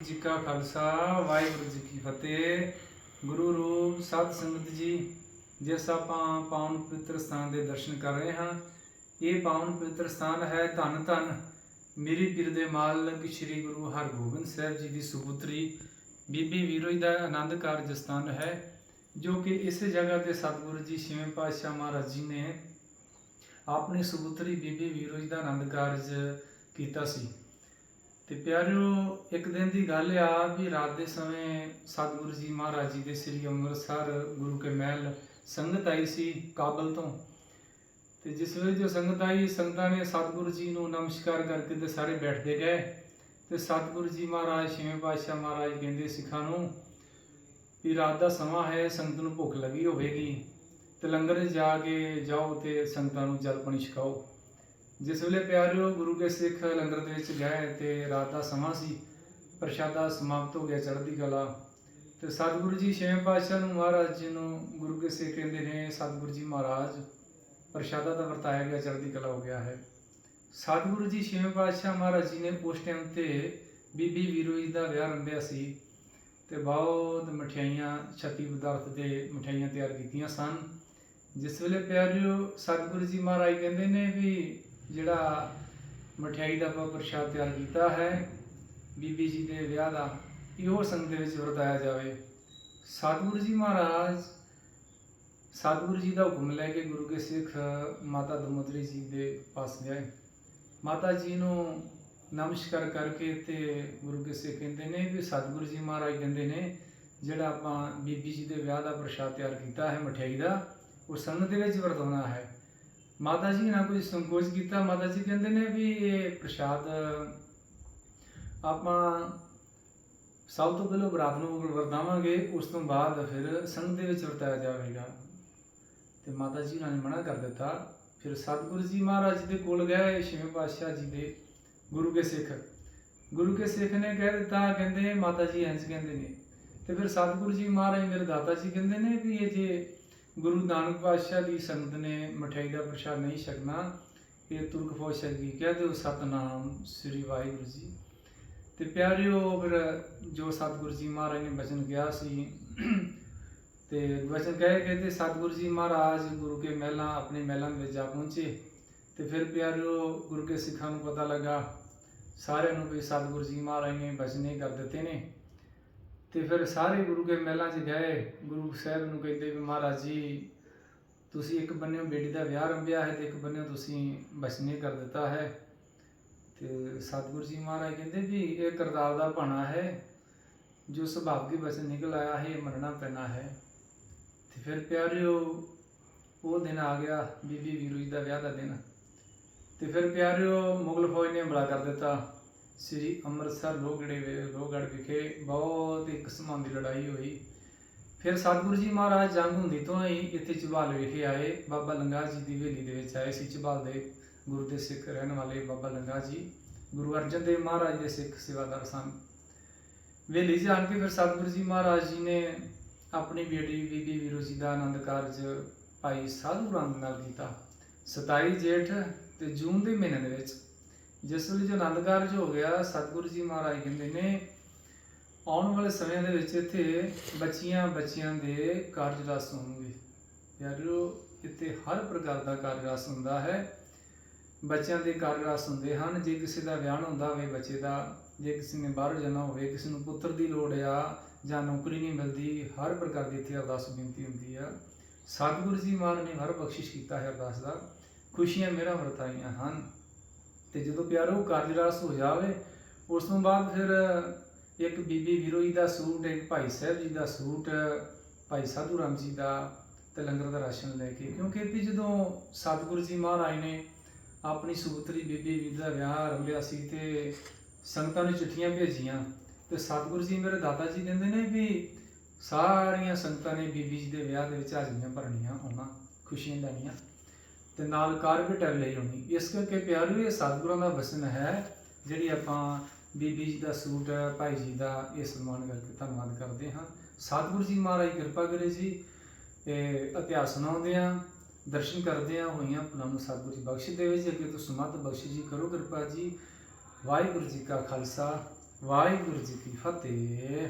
ਜੀ ਕਾ ਖਾਲਸਾ, ਵਾਹਿਗੁਰੂ ਜੀ ਕੀ ਫਤਿਹ। ਗੁਰੂ ਰੂਪ ਸਤ ਸੰਗਤ ਜੀ ਜਿਸ ਆਪਾਂ ਪਾਵਨ ਪਵਿੱਤਰ ਸਥਾਨ ਦੇ ਦਰਸ਼ਨ ਕਰ ਰਹੇ ਹਾਂ, ਇਹ ਪਾਵਨ ਪਵਿੱਤਰ ਸਥਾਨ ਹੈ ਧੰਨ ਧੰਨ। ਮੇਰੀ ਪੀਰ ਦੇ ਮਾਲਕ ਸ੍ਰੀ ਗੁਰੂ ਹਰਗੋਬਿੰਦ ਸਾਹਿਬ ਜੀ ਦੀ ਸੁਪੁੱਤਰੀ ਬੀਬੀ ਵੀਰੋ ਜੀ ਦਾ ਆਨੰਦ ਕਾਰਜ ਸਥਾਨ ਹੈ, ਜੋ ਕਿ ਇਸ ਜਗ੍ਹਾ ਤੇ ਸਤਿਗੁਰੂ ਜੀ ਛੇਵੇਂ ਪਾਤਸ਼ਾਹ ਮਹਾਰਾਜ ਜੀ ਨੇ ਆਪਣੀ ਸੁਪੁੱਤਰੀ ਬੀਬੀ ਵੀਰੋ ਜੀ ਦਾ ਆਨੰਦ ਕਾਰਜ ਕੀਤਾ ਸੀ। ਤੇ ਪਿਆਰਿਓ, ਇੱਕ ਦਿਨ ਦੀ ਗੱਲ ਆ ਵੀ ਰਾਤ ਦੇ ਸਮੇਂ ਸਤਿਗੁਰੂ ਜੀ ਮਹਾਰਾਜ ਜੀ ਦੇ ਸ੍ਰੀ ਅੰਮ੍ਰਿਤਸਰ ਗੁਰੂ ਕੇ ਮਹਿਲ ਸੰਗਤ ਆਈ ਸੀ ਕਾਬਲ ਤੋਂ। ਤੇ ਜਿਸ ਵੇਲੇ ਜੋ ਸੰਗਤ ਆਈ, ਸੰਗਤਾਂ ਨੇ ਸਤਿਗੁਰੂ ਜੀ ਨੂੰ ਨਮਸਕਾਰ ਕਰਕੇ ਤੇ ਸਾਰੇ ਬੈਠਦੇ ਗਏ। ਤੇ ਸਤਿਗੁਰੂ ਜੀ ਮਹਾਰਾਜ, ਛੇਵੇਂ ਪਾਤਸ਼ਾਹ ਮਹਾਰਾਜ ਕਹਿੰਦੇ ਸਿੱਖਾਂ ਨੂੰ ਵੀ ਰਾਤ ਦਾ ਸਮਾਂ ਹੈ, ਸੰਗਤ ਨੂੰ ਭੁੱਖ ਲੱਗੀ ਹੋਵੇਗੀ ਤੇ ਲੰਗਰ ਜਾ ਕੇ ਜਾਓ ਤੇ ਸੰਗਤਾਂ ਨੂੰ ਜਲ ਪਾਣੀ ਛਕਾਓ। ਜਿਸ ਵੇਲੇ ਪਿਆਰਿਓ ਗੁਰੂ ਕੇ ਸਿੱਖ ਲੰਗਰ ਦੇ ਵਿੱਚ ਗਏ ਤੇ ਰਾਤ ਦਾ ਸਮਾਂ ਸੀ, ਪ੍ਰਸ਼ਾਦਾ ਸਮਾਪਤ ਹੋ ਗਿਆ ਚੜ੍ਹਦੀ ਕਲਾ। ਤੇ ਸਤਿਗੁਰੂ ਜੀ ਛੇਵੇਂ ਪਾਤਸ਼ਾਹ ਨੂੰ ਮਹਾਰਾਜ ਜੀ ਨੂੰ ਗੁਰੂ ਕੇ ਸਿੱਖ ਕਹਿੰਦੇ ਨੇ, ਸਤਿਗੁਰੂ ਜੀ ਮਹਾਰਾਜ, ਪ੍ਰਸ਼ਾਦਾ ਦਾ ਵਰਤਾਇਆ ਗਿਆ, ਚੜ੍ਹਦੀ ਕਲਾ ਹੋ ਗਿਆ ਹੈ। ਸਤਿਗੁਰੂ ਜੀ ਛੇਵੇਂ ਪਾਤਸ਼ਾਹ ਮਹਾਰਾਜ ਜੀ ਨੇ ਉਸ ਟਾਈਮ ਤੇ ਬੀਬੀ ਵੀਰੋ ਜੀ ਦਾ ਵਿਆਹ ਰੰਭਿਆ ਸੀ ਤੇ ਬਹੁਤ ਮਠਿਆਈਆਂ, ਛੱਤੀ ਪਦਾਰਥ ਦੇ ਮਠਿਆਈਆਂ ਤਿਆਰ ਕੀਤੀਆਂ ਸਨ। ਜਿਸ ਵੇਲੇ ਪਿਆਰਿਓ ਸਤਿਗੁਰੂ ਜੀ ਮਹਾਰਾਜ ਕਹਿੰਦੇ ਨੇ ਵੀ ਜਿਹੜਾ ਮਠਿਆਈ ਦਾ ਆਪਾਂ ਪ੍ਰਸ਼ਾਦ ਤਿਆਰ ਕੀਤਾ ਹੈ, ਬੀਬੀ ਜੀ ਦੇ ਵਿਆਹ ਦਾ, ਇਹੋ ਸੰਗਤ ਦੇ ਵਿੱਚ ਵਰਤਾਇਆ ਜਾਵੇ। ਸਤਿਗੁਰੂ ਜੀ ਮਹਾਰਾਜ, ਸਤਿਗੁਰੂ ਜੀ ਦਾ ਹੁਕਮ ਲੈ ਕੇ ਗੁਰੂ ਕੇ ਸਿੱਖ ਮਾਤਾ ਦਮੋਦਰੀ ਜੀ ਦੇ ਪਾਸ ਗਏ। ਮਾਤਾ ਜੀ ਨੂੰ ਨਮਸਕਾਰ ਕਰਕੇ ਤੇ ਗੁਰੂ ਕੇ ਸਿੱਖ ਕਹਿੰਦੇ ਨੇ ਵੀ ਸਤਿਗੁਰੂ ਜੀ ਮਹਾਰਾਜ ਕਹਿੰਦੇ ਨੇ, ਜਿਹੜਾ ਆਪਾਂ ਬੀਬੀ ਜੀ ਦੇ ਵਿਆਹ ਦਾ ਪ੍ਰਸ਼ਾਦ ਤਿਆਰ ਕੀਤਾ ਹੈ ਮਠਿਆਈ ਦਾ, ਉਹ ਸੰਗਤ ਦੇ ਵਿੱਚ ਵਰਤਾਉਣਾ ਹੈ। ਮਾਤਾ ਜੀ ਨੇ ਕੁਝ ਸੰਕੋਚ ਕੀਤਾ, ਮਾਤਾ ਜੀ ਕਹਿੰਦੇ ਨੇ ਵੀ ਇਹ ਪ੍ਰਸ਼ਾਦ ਆਪਾਂ ਸਭ ਤੋਂ ਪਹਿਲਾਂ ਬਰਾਤ ਨੂੰ ਵਰਤਾਵਾਂਗੇ, ਉਸ ਤੋਂ ਬਾਅਦ ਫਿਰ ਸੰਗਤ ਦੇ ਵਿੱਚ ਵਰਤਾਇਆ ਜਾਵੇਗਾ। ਤੇ ਮਾਤਾ ਜੀ ਉਹਨਾਂ ਨੇ ਮਨਾ ਕਰ ਦਿੱਤਾ। ਫਿਰ ਸਤਿਗੁਰੂ ਜੀ ਮਹਾਰਾਜ ਦੇ ਕੋਲ ਗਏ, ਛੇਵੇਂ ਪਾਤਸ਼ਾਹ ਜੀ ਦੇ ਗੁਰੂ ਕੇ ਸਿੱਖ। ਗੁਰੂ ਕੇ ਸਿੱਖ ਨੇ ਕਹਿ ਦਿੱਤਾ, ਕਹਿੰਦੇ, ਮਾਤਾ ਜੀ ਇੰਝ ਕਹਿੰਦੇ ਨੇ। ਤੇ ਫਿਰ ਸਤਿਗੁਰੂ ਜੀ ਮਹਾਰਾਜ ਮੇਰੇ ਦਾਤਾ ਜੀ ਕਹਿੰਦੇ ਨੇ ਵੀ ਇਹ ਜੇ ਗੁਰੂ ਨਾਨਕ ਪਾਤਸ਼ਾਹ ਦੀ ਸੰਗਤ ਨੇ ਮਠਿਆਈ ਦਾ ਪ੍ਰਸ਼ਾਦ ਨਹੀਂ ਛਕਣਾ, ਇਹ ਤੁਰਕ ਫੌਜ ਛਕਦੀ ਕਹਿ ਦਿਓ ਸਤਨਾਮ ਸ੍ਰੀ ਵਾਹਿਗੁਰੂ ਜੀ। ਤੇ ਪਿਆਰਿਓ, ਫਿਰ ਜੋ ਸਤਿਗੁਰੂ ਜੀ ਮਹਾਰਾਜ ਨੇ ਬਚਨ ਕਿਹਾ ਸੀ, ਤੇ ਵਚਨ ਕਹੇ ਕਿ ਸਤਿਗੁਰੂ ਜੀ ਮਹਾਰਾਜ ਗੁਰੂ ਕੇ ਮਹਿਲਾਂ, ਆਪਣੇ ਮਹਿਲਾਂ ਵਿੱਚ ਜਾ ਪਹੁੰਚੇ। ਤੇ ਫਿਰ ਪਿਆਰਿਓ, ਗੁਰੂ ਕੇ ਸਿੱਖਾਂ ਨੂੰ ਪਤਾ ਲੱਗਾ, ਸਾਰਿਆਂ ਨੂੰ ਵੀ ਸਤਿਗੁਰੂ ਜੀ ਮਹਾਰਾਜ ਨੇ ਬਚਨ ਹੀ ਕਰ ਦਿੱਤੇ ਨੇ। ਤੇ ਫਿਰ ਸਾਰੇ ਗੁਰੂ ਕੇ ਮਹਿਲਾਂ 'ਚ ਗਏ। ਗੁਰੂ ਸਾਹਿਬ ਨੂੰ ਕਹਿੰਦੇ ਵੀ ਮਹਾਰਾਜ ਜੀ, ਤੁਸੀਂ ਇੱਕ ਬੰਨਿਓ ਬੇਟੀ ਦਾ ਵਿਆਹ ਰੰਭਿਆ ਹੈ ਤੇ ਇੱਕ ਬੰਨਿਓ ਤੁਸੀਂ ਬਚਨੇ ਕਰ ਦਿੱਤਾ ਹੈ। ਤੇ ਸਤਿਗੁਰੂ ਜੀ ਮਹਾਰਾਜ ਕਹਿੰਦੇ ਵੀ ਇਹ ਕਰਤਾਰ ਦਾ ਭਾਣਾ ਹੈ। ਜੋ ਸੁਭਾਵ ਕੇ ਬਚਨ ਨਿਕਲ ਆਇਆ ਹੈ, ਇਹ ਮਰਨਾ ਪੈਣਾ ਹੈ। ਤੇ ਫਿਰ ਪਿਆਰਿਓ, ਉਹ ਦਿਨ ਆ ਗਿਆ, ਬੀਬੀ ਵੀਰੂ ਜੀ ਦਾ ਵਿਆਹ ਦਾ ਦਿਨ। ਤੇ ਫਿਰ ਪਿਆਰਿਓ ਮੁਗਲ ਫੌਜ ਨੇ ਹਮਲਾ ਕਰ ਦਿੱਤਾ। ਸ੍ਰੀ ਅੰਮ੍ਰਿਤਸਰ ਲੋਹਗੜੇ ਵੇ- ਲੋਹਗੜ੍ਹ ਵਿਖੇ ਬਹੁਤ ਇੱਕ ਕਿਸਮਾਂ ਦੀ ਲੜਾਈ ਹੋਈ। ਫਿਰ ਸਤਿਗੁਰੂ ਜੀ ਮਹਾਰਾਜ ਜੰਗ ਹੁੰਦੀ ਤੋਂ ਹੀ ਇੱਥੇ ਝਬਾਲ ਵਿਖੇ ਆਏ। ਬਾਬਾ ਲੰਗਾ ਜੀ ਦੀ ਹਵੇਲੀ ਦੇ ਵਿੱਚ ਆਏ ਸੀ ਝਬਾਲ ਦੇ ਗੁਰੂ ਦੇ ਸਿੱਖ ਰਹਿਣ ਵਾਲੇ ਬਾਬਾ ਲੰਗਾ ਜੀ। ਗੁਰੂ ਅਰਜਨ ਦੇਵ ਮਹਾਰਾਜ ਦੇ ਸਿੱਖ ਸੇਵਾਦਾਰ ਸਨ। ਹਵੇਲੀ ਜਾਣ ਕੇ ਫਿਰ ਸਤਿਗੁਰੂ ਜੀ ਮਹਾਰਾਜ ਜੀ ਨੇ ਆਪਣੀ ਬੇਟੀ ਬੀਬੀ ਵੀਰੋ ਜੀ ਦਾ ਆਨੰਦ ਕਾਰਜ ਭਾਈ ਸਾਧੂ ਰਾਮ ਨਾਲ ਕੀਤਾ। 27 ਜੇਠ ਤੇ ਜੂਨ ਦੇ ਮਹੀਨੇ ਦੇ ਵਿੱਚ ਜਿਸ ਵੇਲੇ ਜੋ ਆਨੰਦ ਕਾਰਜ ਹੋ ਗਿਆ, ਸਤਿਗੁਰੂ ਜੀ ਮਹਾਰਾਜ ਕਹਿੰਦੇ ਨੇ, ਆਉਣ ਵਾਲੇ ਸਮਿਆਂ ਦੇ ਵਿੱਚ ਇੱਥੇ ਬੱਚੀਆਂ ਬੱਚਿਆਂ ਦੇ ਕਾਰਜ ਰਸ ਹੋਣਗੇ। ਯਾਰੋ, ਇੱਥੇ ਹਰ ਪ੍ਰਕਾਰ ਦਾ ਕਾਰਜ ਰਸ ਹੁੰਦਾ ਹੈ। ਬੱਚਿਆਂ ਦੇ ਕਾਰਜ ਰਸ ਹੁੰਦੇ ਹਨ। ਜੇ ਕਿਸੇ ਦਾ ਵਿਆਹ ਹੁੰਦਾ ਹੋਵੇ ਬੱਚੇ ਦਾ, ਜੇ ਕਿਸੇ ਨੇ ਬਾਹਰ ਜਾਣਾ ਹੋਵੇ, ਕਿਸੇ ਨੂੰ ਪੁੱਤਰ ਦੀ ਲੋੜ ਆ ਜਾਂ ਨੌਕਰੀ ਨਹੀਂ ਮਿਲਦੀ, ਹਰ ਪ੍ਰਕਾਰ ਦੀ ਇੱਥੇ ਅਰਦਾਸ ਬੇਨਤੀ ਹੁੰਦੀ ਆ। ਸਤਿਗੁਰੂ ਜੀ ਮਹਾਰਾਜ ਨੇ ਹਰ ਬਖਸ਼ਿਸ਼ ਕੀਤਾ ਹੈ ਅਰਦਾਸ ਦਾ। ਖੁਸ਼ੀਆਂ ਮੇਰਾ ਵਰਤਾਈਆਂ ਹਨ। ਤੇ ਜਦੋਂ ਪਿਆਰੋ ਕਾਰਜ ਰਸ ਹੋ ਜਾਵੇ, ਉਸ ਤੋਂ ਬਾਅਦ ਫਿਰ ਇੱਕ ਬੀਬੀ ਵੀਰੋ ਜੀ ਦਾ ਸੂਟ, ਇੱਕ ਭਾਈ ਸਾਹਿਬ ਜੀ ਦਾ ਸੂਟ, ਭਾਈ ਸਾਧੂ ਰਾਮ ਜੀ ਦਾ ਤੇ ਲੰਗਰ ਦਾ ਰਾਸ਼ਨ ਲੈ ਕੇ, ਕਿਉਂਕਿ ਇੱਥੇ ਜਦੋਂ ਸਤਿਗੁਰੂ ਜੀ ਮਹਾਰਾਜ ਨੇ, ਆਪਣੀ ਸੁਪੁੱਤਰੀ ਬੀਬੀ ਵੀਰ ਦਾ ਵਿਆਹ ਰੰਭਿਆ ਸੀ ਤੇ ਸੰਗਤਾਂ ਨੂੰ ਚਿੱਠੀਆਂ ਭੇਜੀਆਂ, ਤੇ ਸਤਿਗੁਰੂ ਜੀ ਮੇਰੇ ਦਾਦਾ ਜੀ ਕਹਿੰਦੇ ਨੇ ਵੀ ਸਾਰੀਆਂ ਸੰਗਤਾਂ ਨੇ ਬੀਬੀ ਜੀ ਦੇ ਵਿਆਹ ਦੇ ਵਿੱਚ ਹਾਜ਼ਰੀਆਂ ਭਰਨੀਆਂ ਆਉਣਾ ਖੁਸ਼ੀਆਂ ਲੈਣੀਆਂ। ਤੇ ਨਾਲ ਕਾਰਪੇਟ ਲਈ ਹੋਣੀ ਇਸ ਕਰਕੇ ਪਿਆਰਿਓ ਇਹ ਸਤਿਗੁਰਾਂ ਦਾ ਵਸਨ ਹੈ, ਜਿਹੜੀ ਆਪਾਂ ਬੀਬੀ ਜੀ ਦਾ ਸੂਟ ਹੈ, ਭਾਈ ਜੀ ਦਾ ਇਹ ਸਨਮਾਨ ਕਰਕੇ ਧੰਨਵਾਦ ਕਰਦੇ ਹਾਂ। ਸਤਿਗੁਰੂ ਜੀ ਮਹਾਰਾਜ ਕਿਰਪਾ ਕਰੇ ਜੀ ਇਹ ਇਤਿਹਾਸ ਸੁਣਾਉਂਦੇ ਆ ਦਰਸ਼ਨ ਕਰਦੇ ਆ ਹੋਈਆਂ ਪੁਲਾਂ ਨੂੰ ਸਤਿਗੁਰੂ ਜੀ ਬਖਸ਼ ਦੇਵੇ ਜੀ, ਅੱਗੇ ਤੋਂ ਸਮਤ ਬਖਸ਼ ਜੀ, ਕਰੋ ਕਿਰਪਾ ਜੀ। ਵਾਹਿਗੁਰੂ ਜੀ ਕਾ ਖਾਲਸਾ, ਵਾਹਿਗੁਰੂ ਜੀ ਕੀ ਫਤਿਹ।